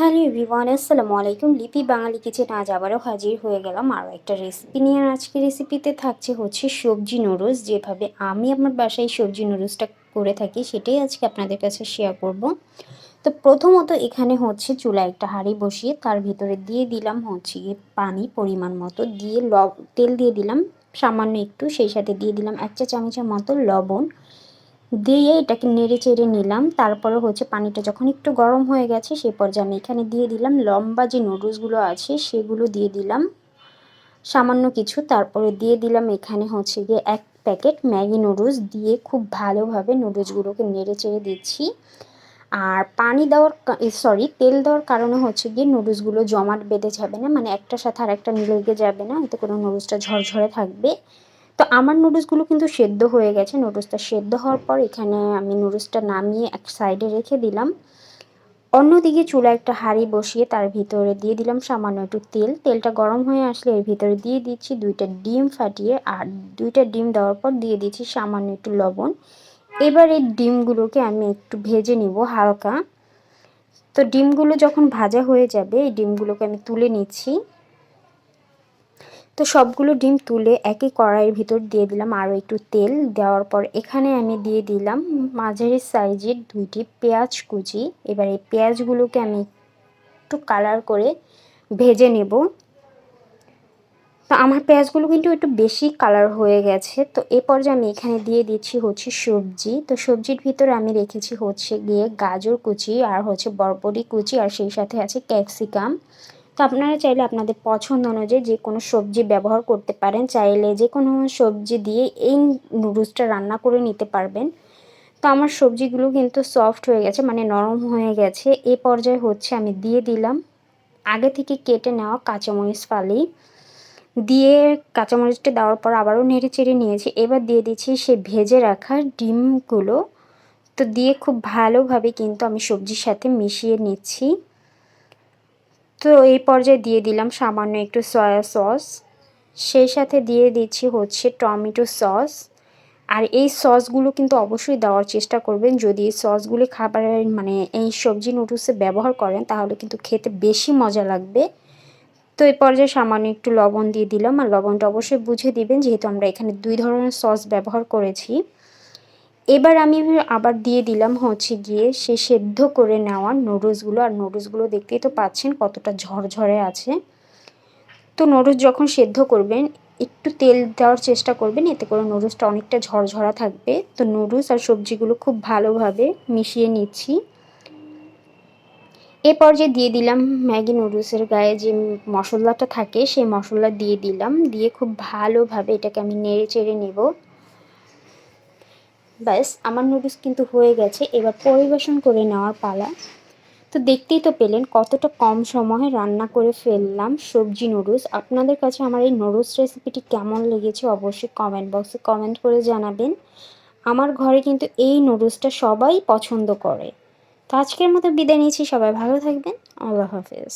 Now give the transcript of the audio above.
Hello everyone, আসসালামু আলাইকুম। লিপি বাঙালি কিচেন আজ আবারও হাজির হয়ে গেলাম আরও একটা রেসিপি নিয়ে। আজকে রেসিপিতে থাকছে হচ্ছে সবজি নুডলস যেভাবে আমি আমার বাসায় সবজি নুডলসটা করে থাকি, সেটাই আজকে আপনাদের কাছে শেয়ার করব। তো প্রথমত এখানে হচ্ছে চুলা একটা হাঁড়ি বসিয়ে তার ভিতরে দিয়ে দিলাম হচ্ছে পানি পরিমাণ মতো। দিয়ে লব তেল দিয়ে দিলাম, সামান্য একটু। সেই সাথে দিয়ে দিলাম এক চা চামচের মতো লবণ। দিয়ে এটাকে নেড়ে চেড়ে নিলাম। তারপরে হচ্ছে পানিটা যখন একটু গরম হয়ে গেছে, সে পর্যায়ে আমি এখানে দিয়ে দিলাম লম্বা যে নুডলসগুলো আছে, সেগুলো দিয়ে দিলাম। সামান্য কিছু। তারপরে দিয়ে দিলাম এখানে হচ্ছে গিয়ে এক প্যাকেট ম্যাগি নুডলস দিয়ে খুব ভালোভাবে নুডলসগুলোকে নেড়ে চেড়ে দিচ্ছি। আর পানি দেওয়ার সরি তেল দেওয়ার কারণে হচ্ছে গিয়ে নুডলসগুলো জমাট বেঁধে যাবে না মানে একটার সাথে আর একটা লেগে যাবে না। এতে কোনো নুডলসটা ঝরঝরে থাকবে। তো আমার নুডলসগুলো কিন্তু সেদ্ধ হয়ে গেছে। নুডলসটা সেদ্ধ হওয়ার পর এখানে আমি নুডলসটা নামিয়ে এক সাইডে রেখে দিলাম। অন্যদিকে চুলা একটা হাঁড়ি বসিয়ে তার ভিতরে দিয়ে দিলাম সামান্য একটু তেল। তেলটা গরম হয়ে আসলে এর ভিতরে দিয়ে দিচ্ছি দুইটা ডিম ফাটিয়ে আর দুইটা ডিম দেওয়ার পর দিয়ে দিচ্ছি সামান্য একটু লবণ। এবার এই ডিমগুলোকে আমি একটু ভেজে নিব হালকা। তো ডিমগুলো যখন ভাজা হয়ে যাবে, এই ডিমগুলোকে আমি তুলে নিচ্ছি। তো সবগুলো ডিম তুলে একই কড়াইয়ের ভিতর দিয়ে দিলাম আরও একটু তেল। দেওয়ার পর এখানে আমি দিয়ে দিলাম মাঝারি সাইজের দুইটি পেঁয়াজ কুচি। এবার এই পেঁয়াজগুলোকে আমি একটু কালার করে ভেজে নেব। তো আমার পেঁয়াজগুলো কিন্তু একটু বেশি কালার হয়ে গেছে। তো এ পর্যায়ে আমি এখানে দিয়ে দিচ্ছি হচ্ছে সবজি। তো সবজির ভিতরে আমি রেখেছি হচ্ছে গিয়ে গাজর কুচি আর হচ্ছে বরবটি কুচি আর সেই সাথে আছে ক্যাপসিকাম। তো আপনারা চাইলে আপনাদের পছন্দ অনুযায়ী যে কোনো সবজি ব্যবহার করতে পারেন। চাইলে যে কোনো সবজি দিয়ে এই নুডলসটা রান্না করে নিতে পারবেন। তো আমার সবজিগুলো কিন্তু সফট হয়ে গেছে মানে নরম হয়ে গেছে। এ পর্যায়ে হচ্ছে আমি দিয়ে দিলাম আগে থেকে কেটে নেওয়া কাঁচামরিচ ফালি। দিয়ে কাঁচামরিচটা দেওয়ার পর আবারও নেড়ে চেড়ে নিয়েছি। এবার দিয়ে দিচ্ছি সে ভেজে রাখা ডিমগুলো। তো দিয়ে খুব ভালোভাবে কিন্তু আমি সবজির সাথে মিশিয়ে নিচ্ছি। তো এই পর্যায়ে দিয়ে দিলাম সামান্য একটু সয়া সস সেই সাথে দিয়ে দিচ্ছি হচ্ছে টমেটো সস আর এই সসগুলো কিন্তু অবশ্যই দেওয়ার চেষ্টা করবেন। যদি এই সসগুলি খাবারের মানে এই সবজি নুডলসে ব্যবহার করেন, তাহলে কিন্তু খেতে বেশি মজা লাগবে। তো এই পর্যায়ে সামান্য একটু লবণ দিয়ে দিলাম। আর লবণটা অবশ্যই বুঝে দিবেন, যেহেতু আমরা এখানে দুই ধরনের সস ব্যবহার করেছি। এবার আমি আবার দিয়ে দিলাম হচ্ছে গিয়ে সে সেদ্ধ করে নেওয়া নুডলসগুলো আর নুডলসগুলো দেখতেই তো পাচ্ছেন কতটা ঝরঝরে আছে। তো নুডলস যখন সেদ্ধ করবেন, একটু তেল দেওয়ার চেষ্টা করবেন, এতে করে নুডলসটা অনেকটা ঝরঝরা থাকবে। তো নুডলস আর সবজিগুলো খুব ভালোভাবে মিশিয়ে নিচ্ছি। এরপর যে দিয়ে দিলাম ম্যাগি নুডলসের গায়ে যে মশলাটা থাকে, সেই মশলা দিয়ে দিলাম। দিয়ে খুব ভালোভাবে এটাকে আমি নেড়ে চেড়ে নেব। ব্যাস, আমার নুডলস কিন্তু হয়ে গেছে। এবার পরিবেশন করে নেওয়ার পালা। তো দেখতেই তো পেলেন কতটা কম সময়ে রান্না করে ফেললাম সবজি নুডলস আপনাদের কাছে আমার এই নুডলস রেসিপিটি কেমন লেগেছে অবশ্যই কমেন্ট বক্সে কমেন্ট করে জানাবেন। আমার ঘরে কিন্তু এই নুডলসটা সবাই পছন্দ করে। তো আজকের মতো বিদায় নিয়েছি সবাই ভালো থাকবেন। আল্লাহ হাফেজ।